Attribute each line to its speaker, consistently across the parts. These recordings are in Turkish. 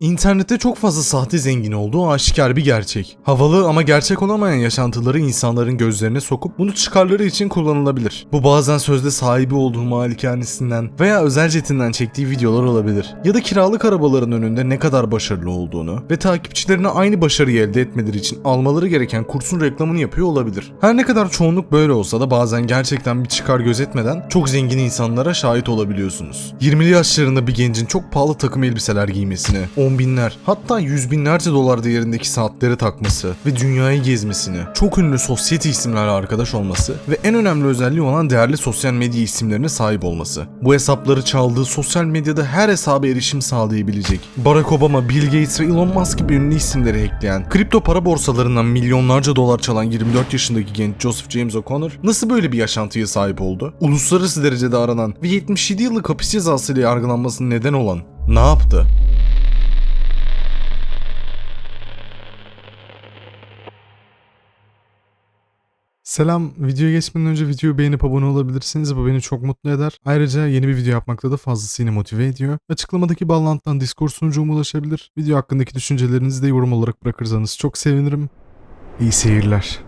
Speaker 1: İnternette çok fazla sahte zengin olduğu aşikar bir gerçek. Havalı ama gerçek olamayan yaşantıları insanların gözlerine sokup bunu çıkarları için kullanılabilir. Bu bazen sözde sahibi olduğu malikanesinden veya özel jetinden çektiği videolar olabilir. Ya da kiralık arabaların önünde ne kadar başarılı olduğunu ve takipçilerine aynı başarıyı elde etmeleri için almaları gereken kursun reklamını yapıyor olabilir. Her ne kadar çoğunluk böyle olsa da bazen gerçekten bir çıkar gözetmeden çok zengin insanlara şahit olabiliyorsunuz. 20'li yaşlarında bir gencin çok pahalı takım elbiseler giymesine, on binler hatta yüz binlerce dolar değerindeki saatleri takması ve dünyayı gezmesini, çok ünlü sosyete isimlerle arkadaş olması ve en önemli özelliği olan değerli sosyal medya isimlerine sahip olması. Bu hesapları çaldığı sosyal medyada her hesaba erişim sağlayabilecek. Barack Obama, Bill Gates ve Elon Musk gibi ünlü isimleri hackleyen, kripto para borsalarından milyonlarca dolar çalan 24 yaşındaki genç Joseph James O'Connor nasıl böyle bir yaşantıya sahip oldu? Uluslararası derecede aranan ve 77 yıllık hapis cezasıyla yargılanmasına neden olan ne yaptı?
Speaker 2: Selam, videoya geçmeden önce videoyu beğenip abone olabilirsiniz. Bu beni çok mutlu eder. Ayrıca yeni bir video yapmakta da fazlasıyla motive ediyor. Açıklamadaki bağlantıdan Discord sunucuma ulaşabilir. Video hakkındaki düşüncelerinizi de yorum olarak bırakırsanız çok sevinirim. İyi seyirler.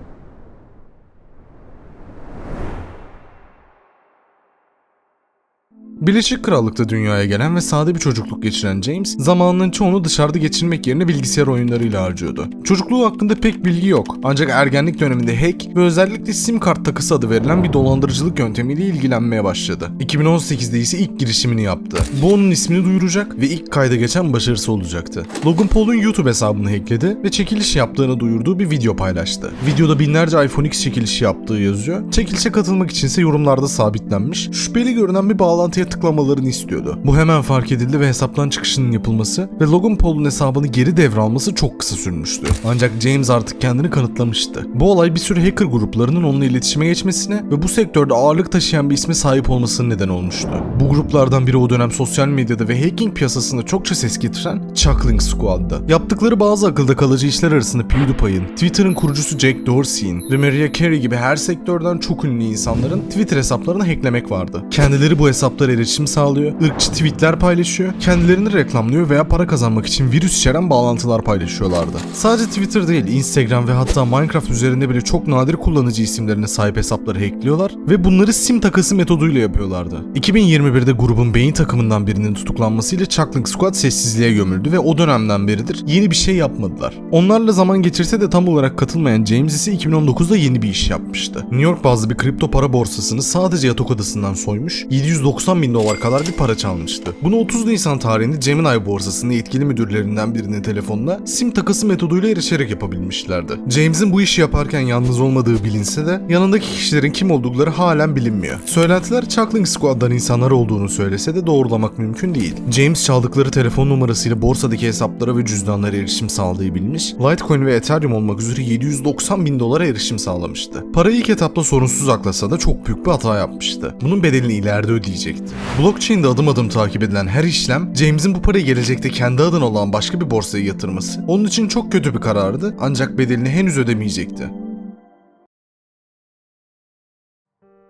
Speaker 1: Birleşik Krallık'ta dünyaya gelen ve sade bir çocukluk geçiren James, zamanının çoğunu dışarıda geçirmek yerine bilgisayar oyunlarıyla harcıyordu. Çocukluğu hakkında pek bilgi yok. Ancak ergenlik döneminde hack ve özellikle sim kart takısı adı verilen bir dolandırıcılık yöntemiyle ilgilenmeye başladı. 2018'de ise ilk girişimini yaptı. Bu onun ismini duyuracak ve ilk kayda geçen başarısı olacaktı. Logan Paul'un YouTube hesabını hackledi ve çekiliş yaptığını duyurduğu bir video paylaştı. Videoda binlerce iPhone X çekilişi yaptığı yazıyor. Çekilişe katılmak içinse yorumlarda sabitlenmiş, şüpheli görünen bir bağlantıya tıklamalarını istiyordu. Bu hemen fark edildi ve hesaptan çıkışının yapılması ve Logan Paul'un hesabını geri devralması çok kısa sürmüştü. Ancak James artık kendini kanıtlamıştı. Bu olay bir sürü hacker gruplarının onunla iletişime geçmesine ve bu sektörde ağırlık taşıyan bir isme sahip olmasına neden olmuştu. Bu gruplardan biri o dönem sosyal medyada ve hacking piyasasında çokça ses getiren Chuckling Squad'dı. Yaptıkları bazı akılda kalıcı işler arasında PewDiePie'in, Twitter'ın kurucusu Jack Dorsey'in ve Mariah Carey gibi her sektörden çok ünlü insanların Twitter hesaplarını hacklemek vardı. Kendileri bu hesaplara erişim sağlıyor, ırkçı tweetler paylaşıyor, kendilerini reklamlıyor veya para kazanmak için virüs içeren bağlantılar paylaşıyorlardı. Sadece Twitter değil, Instagram ve hatta Minecraft üzerinde bile çok nadir kullanıcı isimlerine sahip hesapları hackliyorlar ve bunları sim takası metoduyla yapıyorlardı. 2021'de grubun beyin takımından birinin tutuklanmasıyla Chuckling Squad sessizliğe gömüldü ve o dönemden beridir yeni bir şey yapmadılar. Onlarla zaman geçirse de tam olarak katılmayan James ise 2019'da yeni bir iş yapmıştı. New York bazlı bir kripto para borsasını sadece yatak odasından soymuş, 790 bin dolar kadar bir para çalmıştı. Bunu 30 Nisan tarihinde Gemini borsasının yetkili müdürlerinden birinin telefonuna sim takası metoduyla erişerek yapabilmişlerdi. James'in bu işi yaparken yalnız olmadığı bilinse de yanındaki kişilerin kim oldukları halen bilinmiyor. Söylentiler Chuckling Squad'dan insanlar olduğunu söylese de doğrulamak mümkün değil. James çaldıkları telefon numarasıyla borsadaki hesaplara ve cüzdanlara erişim sağlayabilmiş, Litecoin ve Ethereum olmak üzere 790 bin dolara erişim sağlamıştı. Parayı ilk etapta sorunsuz aklasa da çok büyük bir hata yapmıştı. Bunun bedelini ileride ödeyecekti. Blockchain'de adım adım takip edilen her işlem, James'in bu parayı gelecekte kendi adına olan başka bir borsaya yatırması, onun için çok kötü bir karardı ancak bedelini henüz ödemeyecekti.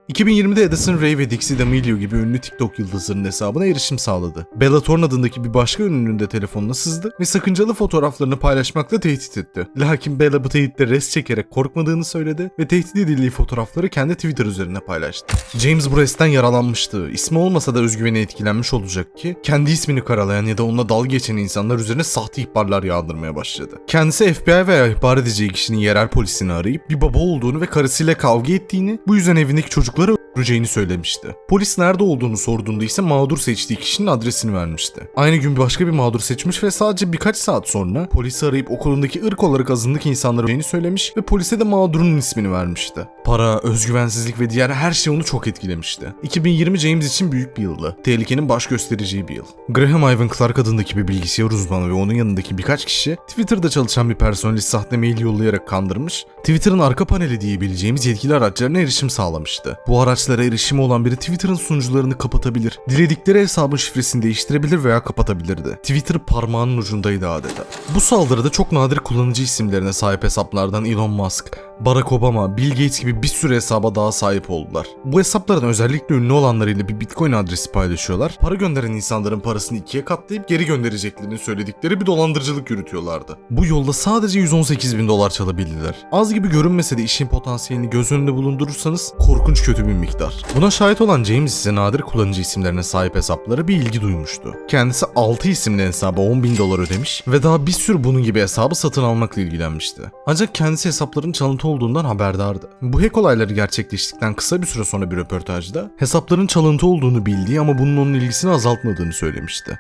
Speaker 1: 2020'de Edison Ray ve Dixie D'Amelio gibi ünlü TikTok yıldızlarının hesabına erişim sağladı. Bella Thorne adındaki bir başka ünlünün de telefonuna sızdı ve sakıncalı fotoğraflarını paylaşmakla tehdit etti. Lakin Bella bu tehditle res çekerek korkmadığını söyledi ve tehdit edildiği fotoğrafları kendi Twitter üzerine paylaştı. James bu yaralanmıştı. İsmi olmasa da özgüveni etkilenmiş olacak ki kendi ismini karalayan ya da onunla dalga geçen insanlar üzerine sahte ihbarlar yağdırmaya başladı. Kendisi FBI veya ihbar edeceği kişinin yerel polisini arayıp bir baba olduğunu ve karısıyla kavga ettiğini, bu yüzden evindeki çocukları öldüreceğini söylemişti. Polis nerede olduğunu sorduğunda ise mağdur seçtiği kişinin adresini vermişti. Aynı gün başka bir mağdur seçmiş ve sadece birkaç saat sonra polisi arayıp okulundaki ırk olarak azınlık insanları öldüreceğini söylemiş ve polise de mağdurun ismini vermişti. Para, özgüvensizlik ve diğer her şey onu çok etkilemişti. 2020 James için büyük bir yıldı. Tehlikenin baş göstereceği bir yıl. Graham Ivan Clark adındaki bir bilgisayar uzmanı ve onun yanındaki birkaç kişi Twitter'da çalışan bir personelist sahte mail yollayarak kandırmış, Twitter'ın arka paneli diyebileceğimiz yetkili araçlarına erişim sağlamıştı. Bu araçlara erişimi olan biri Twitter'ın sunucularını kapatabilir, diledikleri hesabın şifresini değiştirebilir veya kapatabilirdi. Twitter parmağının ucundaydı adeta. Bu saldırıda çok nadir kullanıcı isimlerine sahip hesaplardan Elon Musk, Barack Obama, Bill Gates gibi bir sürü hesaba daha sahip oldular. Bu hesapların özellikle ünlü olanlarıyla bir Bitcoin adresi paylaşıyorlar. Para gönderen insanların parasını ikiye katlayıp geri göndereceklerini söyledikleri bir dolandırıcılık yürütüyorlardı. Bu yolda sadece 118 bin dolar çalabildiler. Az gibi görünmese de işin potansiyelini göz önünde bulundurursanız korkunç kötü bir miktar. Buna şahit olan James ise nadir kullanıcı isimlerine sahip hesaplara bir ilgi duymuştu. Kendisi 6 isimli hesaba 10 bin dolar ödemiş ve daha bir sürü bunun gibi hesabı satın almakla ilgilenmişti. Ancak kendisi hesapların çalıntı olduğundan haberdardı. Bu hack olayları gerçekleştikten kısa bir süre sonra bir röportajda hesapların çalıntı olduğunu bildiği ama bunun onun ilgisini azaltmadığını söylemişti.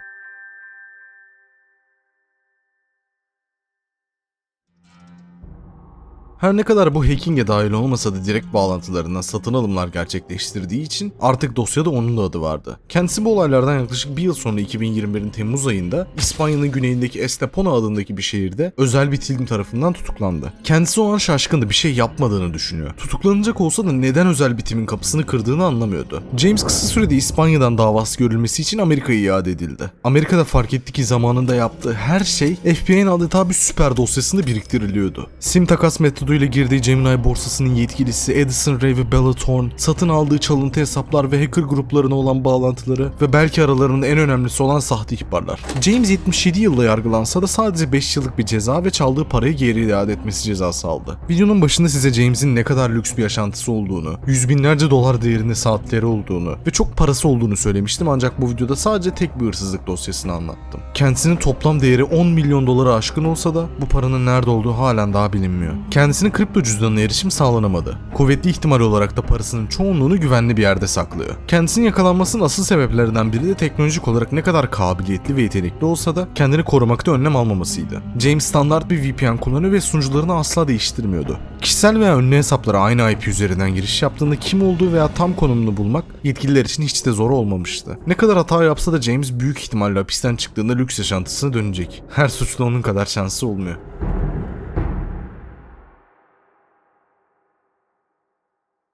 Speaker 1: Her ne kadar bu hacking'e dahil olmasa da direkt bağlantılarından satın alımlar gerçekleştirdiği için artık dosyada onun da adı vardı. Kendisi bu olaylardan yaklaşık bir yıl sonra 2021'in Temmuz ayında İspanya'nın güneyindeki Estepona adındaki bir şehirde özel bir tim tarafından tutuklandı. Kendisi o an şaşkındı bir şey yapmadığını düşünüyor. Tutuklanacak olsa da neden özel bir timin kapısını kırdığını anlamıyordu. James kısa sürede İspanya'dan davası görülmesi için Amerika'ya iade edildi. Amerika'da fark etti ki zamanında yaptığı her şey FBI'nin adeta bir süper dosyasında biriktiriliyordu. Sim takas metoduyla girdiği Gemini borsasının yetkilisi Edison Ray ve Bella Thorne, satın aldığı çalıntı hesaplar ve hacker gruplarına olan bağlantıları ve belki aralarının en önemlisi olan sahte ihbarlar. James 77 yılda yargılansa da sadece 5 yıllık bir ceza ve çaldığı parayı geri iade etmesi cezası aldı. Videonun başında size James'in ne kadar lüks bir yaşantısı olduğunu, yüz binlerce dolar değerinde saatleri olduğunu ve çok parası olduğunu söylemiştim ancak bu videoda sadece tek bir hırsızlık dosyasını anlattım. Kendisinin toplam değeri 10 milyon dolara aşkın olsa da bu paranın nerede olduğu halen daha bilinmiyor. Kendisinin kripto cüzdanına erişim sağlanamadı. Kuvvetli ihtimal olarak da parasının çoğunluğunu güvenli bir yerde saklıyor. Kendisinin yakalanmasının asıl sebeplerinden biri de teknolojik olarak ne kadar kabiliyetli ve yetenekli olsa da kendini korumakta önlem almamasıydı. James standart bir VPN kullanıyor ve sunucularını asla değiştirmiyordu. Kişisel veya ünlü hesaplara aynı IP üzerinden giriş yaptığında kim olduğu veya tam konumunu bulmak yetkililer için hiç de zor olmamıştı. Ne kadar hata yapsa da James büyük ihtimalle hapisten çıktığında lüks yaşantısına dönecek. Her suçlu onun kadar şanslı olmuyor.